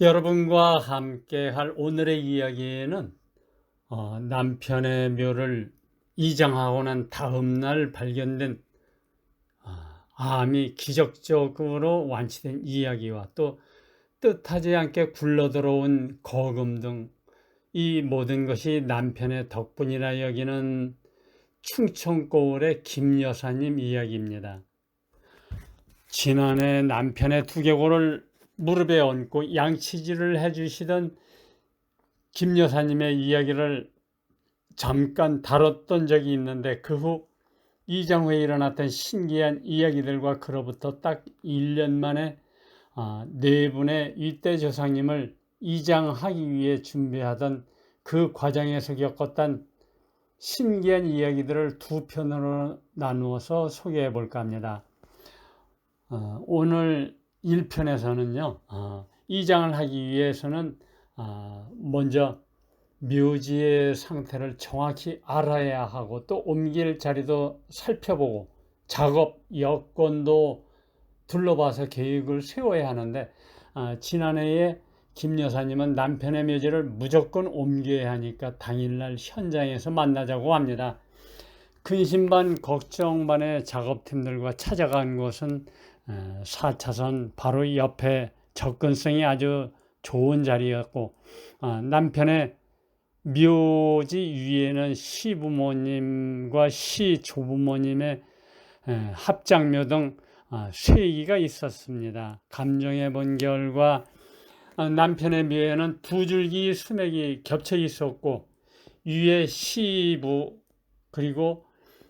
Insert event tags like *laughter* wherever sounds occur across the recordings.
여러분과 함께 할 오늘의 이야기에는 어, 남편의 묘를 이장하고 난 다음 날 발견된 아, 암이 기적적으로 완치된 이야기와 또 뜻하지 않게 굴러들어온 거금 등 이 모든 것이 남편의 덕분이라 여기는 충청 고을의 김 여사님 이야기입니다. 지난해 남편의 두개골을 무릎에 얹고 양치질을 해주시던 김 여사님의 이야기를 잠깐 다뤘던 적이 있는데 그 후 이장회에 일어났던 신기한 이야기들과 그로부터 딱 1년 만에 아, 네 분의 이대 조상님을 이장하기 위해 준비하던 그 과정에서 겪었던 신기한 이야기들을 두 편으로 나누어서 소개해 볼까 합니다. 어, 오늘 1편에서는요, 어, 이장을 하기 위해서는 어, 먼저 묘지의 상태를 정확히 알아야 하고 또 옮길 자리도 살펴보고 작업 여건도 둘러봐서 계획을 세워야 하는데 아, 지난해에 김 여사님은 남편의 묘지를 무조건 옮겨야 하니까 당일날 현장에서 만나자고 합니다. 근심 반 걱정 반의 작업팀들과 찾아간 곳은 4차선 바로 옆에 접근성이 아주 좋은 자리였고 아, 남편의 묘지 위에는 시부모님과 시조부모님의 합장묘 등 아, 세기가 있었습니다. 감정해 본 결과 아, 남편의 묘에는 두 줄기 수맥이 겹쳐 있었고 위에 시부 그리고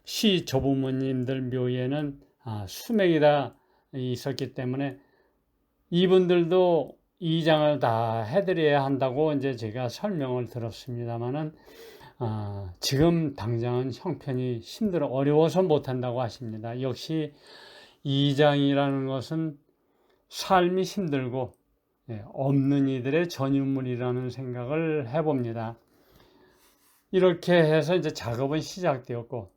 시조부모님들 묘에는 수맥이 다 있었기 때문에 이분들도 이장을 다 해드려야 한다고 이제 제가 설명을 들었습니다만은 아, 지금 당장은 형편이 힘들어 어려워서 못한다고 하십니다. 역시 이장이라는 것은 삶이 힘들고 예, 없는 이들의 전유물이라는 생각을 해봅니다. 이렇게 해서 이제 작업은 시작되었고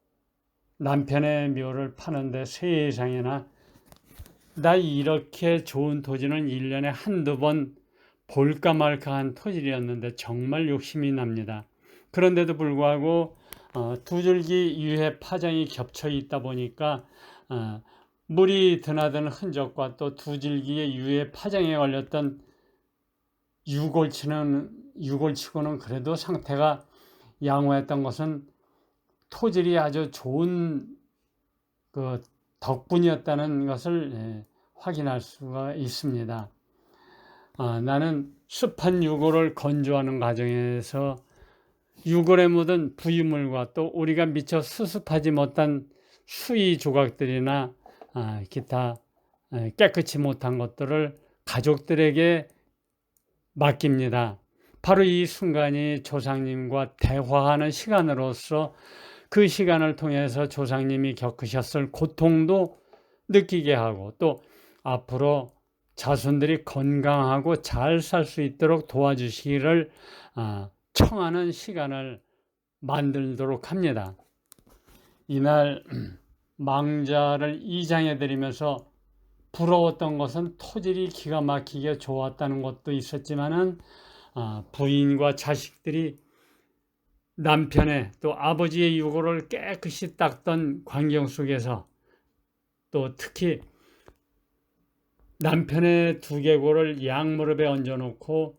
남편의 묘를 파는데 세상에나 나 이렇게 좋은 토지는 1년에 한두 번 볼까 말까 한 토질이었는데 정말 욕심이 납니다. 그런데도 불구하고 어, 두 줄기 유해 파장이 겹쳐 있다 보니까 어, 물이 드나드는 흔적과 또 두 줄기의 유해 파장에 걸렸던 유골치는 유골치고는 그래도 상태가 양호했던 것은 토질이 아주 좋은 그 덕분이었다는 것을 예, 확인할 수가 있습니다. 아, 나는 습한 유골을 건조하는 과정에서 유골에 묻은 부유물과 또 우리가 미처 수습하지 못한 수위 조각들이나 아, 기타 아, 깨끗이 못한 것들을 가족들에게 맡깁니다. 바로 이 순간이 조상님과 대화하는 시간으로서 그 시간을 통해서 조상님이 겪으셨을 고통도 느끼게 하고 또 앞으로 자손들이 건강하고 잘 살 수 있도록 도와주시기를 아, 청하는 시간을 만들도록 합니다. 이날 망자를 이장해 드리면서 부러웠던 것은 토질이 기가 막히게 좋았다는 것도 있었지만은 아, 부인과 자식들이 남편의 또 아버지의 유고를 깨끗이 닦던 광경 속에서 또 특히 남편의 두개골을 양무릎에 얹어놓고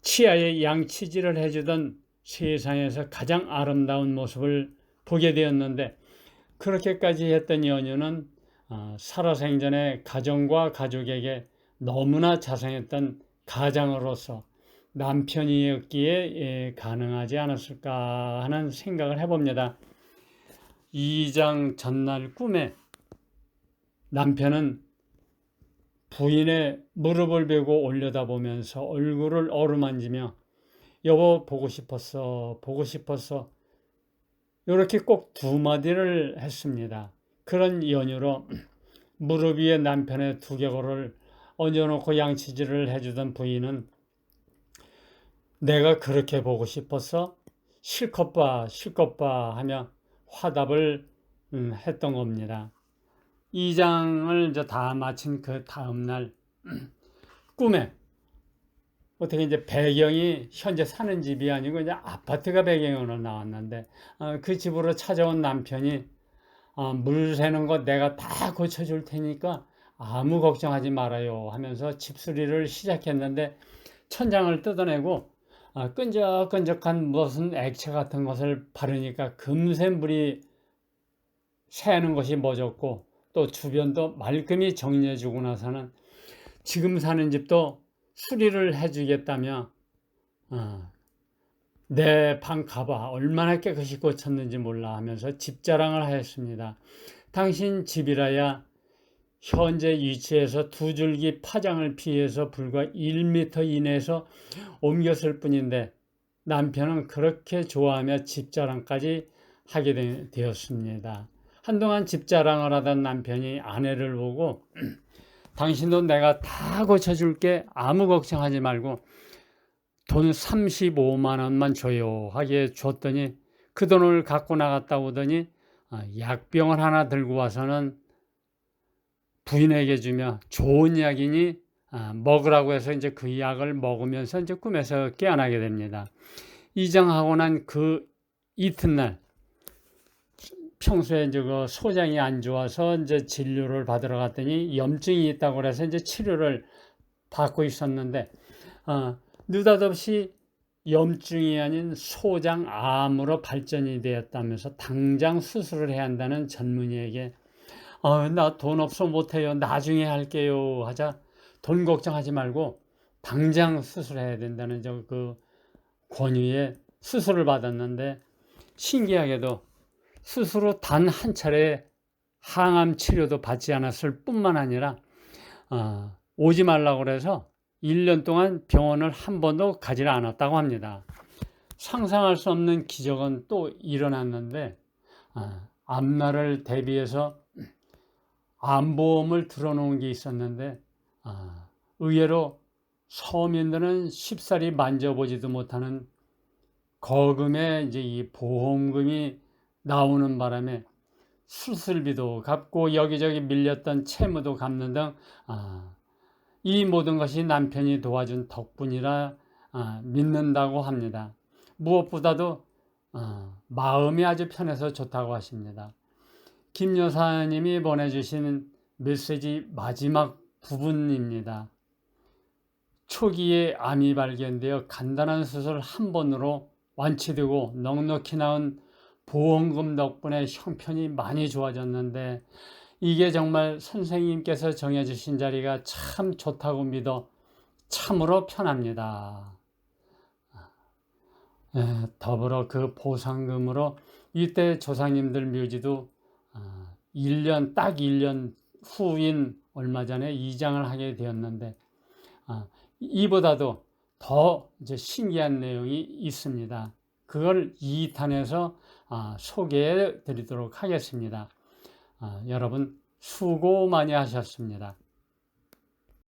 치아에 양치질을 해주던 세상에서 가장 아름다운 모습을 보게 되었는데 그렇게까지 했던 연유는 어, 살아생전에 가정과 가족에게 너무나 자상했던 가장으로서 남편이었기에 예, 가능하지 않았을까 하는 생각을 해봅니다. 2장 전날 꿈에 남편은 부인의 무릎을 베고 올려다보면서 얼굴을 어루만지며 여보 보고 싶었어 보고 싶었어 이렇게 꼭 두 마디를 했습니다. 그런 연유로 무릎 위에 남편의 두개골을 얹어놓고 양치질을 해주던 부인은 내가 그렇게 보고 싶어서 실컷 봐, 실컷 봐 하며 화답을 음, 했던 겁니다. 이 장을 이제 다 마친 그 다음 날 *clears throat* 꿈에 어떻게 이제 배경이 현재 사는 집이 아니고 이제 아파트가 배경으로 나왔는데 어, 그 집으로 찾아온 남편이 어, 물 새는 거 내가 다 고쳐줄 테니까 아무 걱정하지 말아요 하면서 집수리를 시작했는데 천장을 뜯어내고 아, 끈적끈적한 무슨 액체 같은 것을 바르니까 금세 물이 새는 것이 멎었고 또 주변도 말끔히 정리해주고 나서는 지금 사는 집도 수리를 해주겠다며 어, 내방 가봐 얼마나 깨끗이 고쳤는지 몰라 하면서 집 자랑을 하였습니다. 당신 집이라야 현재 위치에서 두 줄기 파장을 피해서 불과 1m 이내에서 옮겼을 뿐인데 남편은 그렇게 좋아하며 집자랑까지 하게 되었습니다. 한동안 집자랑을 하던 남편이 아내를 보고 *clears throat* 당신도 내가 다 고쳐줄게 아무 걱정하지 말고 돈 35만 원만 줘요 하게 줬더니 그 돈을 갖고 나갔다 오더니 아, 약병을 하나 들고 와서는 부인에게 주며 좋은 약이니 아, 먹으라고 해서 이제 그 약을 먹으면서 이제 꿈에서 깨어나게 됩니다. 이정하고 난 그 이튿날 평소에 이제 그 소장이 안 좋아서 이제 진료를 받으러 갔더니 염증이 있다고 그래서 이제 치료를 받고 있었는데 어, 느닷없이 염증이 아닌 소장 암으로 발전이 되었다면서 당장 수술을 해야 한다는 전문의에게 어, 나 돈 없어 못해요. 나중에 할게요. 하자 돈 걱정하지 말고 당장 수술해야 된다는 저 그 권유에 수술을 받았는데 신기하게도 수술 후 단 한 차례 항암 치료도 받지 않았을 뿐만 아니라 어, 오지 말라고 그래서 1년 동안 병원을 한 번도 가지 않았다고 합니다. 상상할 수 없는 기적은 또 일어났는데 어, 앞날을 대비해서 암보험을 들어놓은 게 있었는데 아, 의외로 서민들은 쉽사리 만져보지도 못하는 거금의 이제 이 보험금이 나오는 바람에 수술비도 갚고 여기저기 밀렸던 채무도 갚는 등, 아, 이 모든 것이 남편이 도와준 덕분이라 아, 믿는다고 합니다. 무엇보다도 아, 마음이 아주 편해서 좋다고 하십니다. 김 여사님이 보내주신 메시지 마지막 부분입니다. 초기에 암이 발견되어 간단한 수술 한 번으로 완치되고 넉넉히 나온 보험금 덕분에 형편이 많이 좋아졌는데 이게 정말 선생님께서 정해주신 자리가 참 좋다고 믿어 참으로 편합니다. 에, 더불어 그 보상금으로 이때 조상님들 묘지도 1년, 딱 1년 후인 얼마 전에 이장을 하게 되었는데, 아, 이보다도 더 이제 신기한 내용이 있습니다. 그걸 2탄에서 아, 소개해 드리도록 하겠습니다. 아, 여러분 수고 많이 하셨습니다.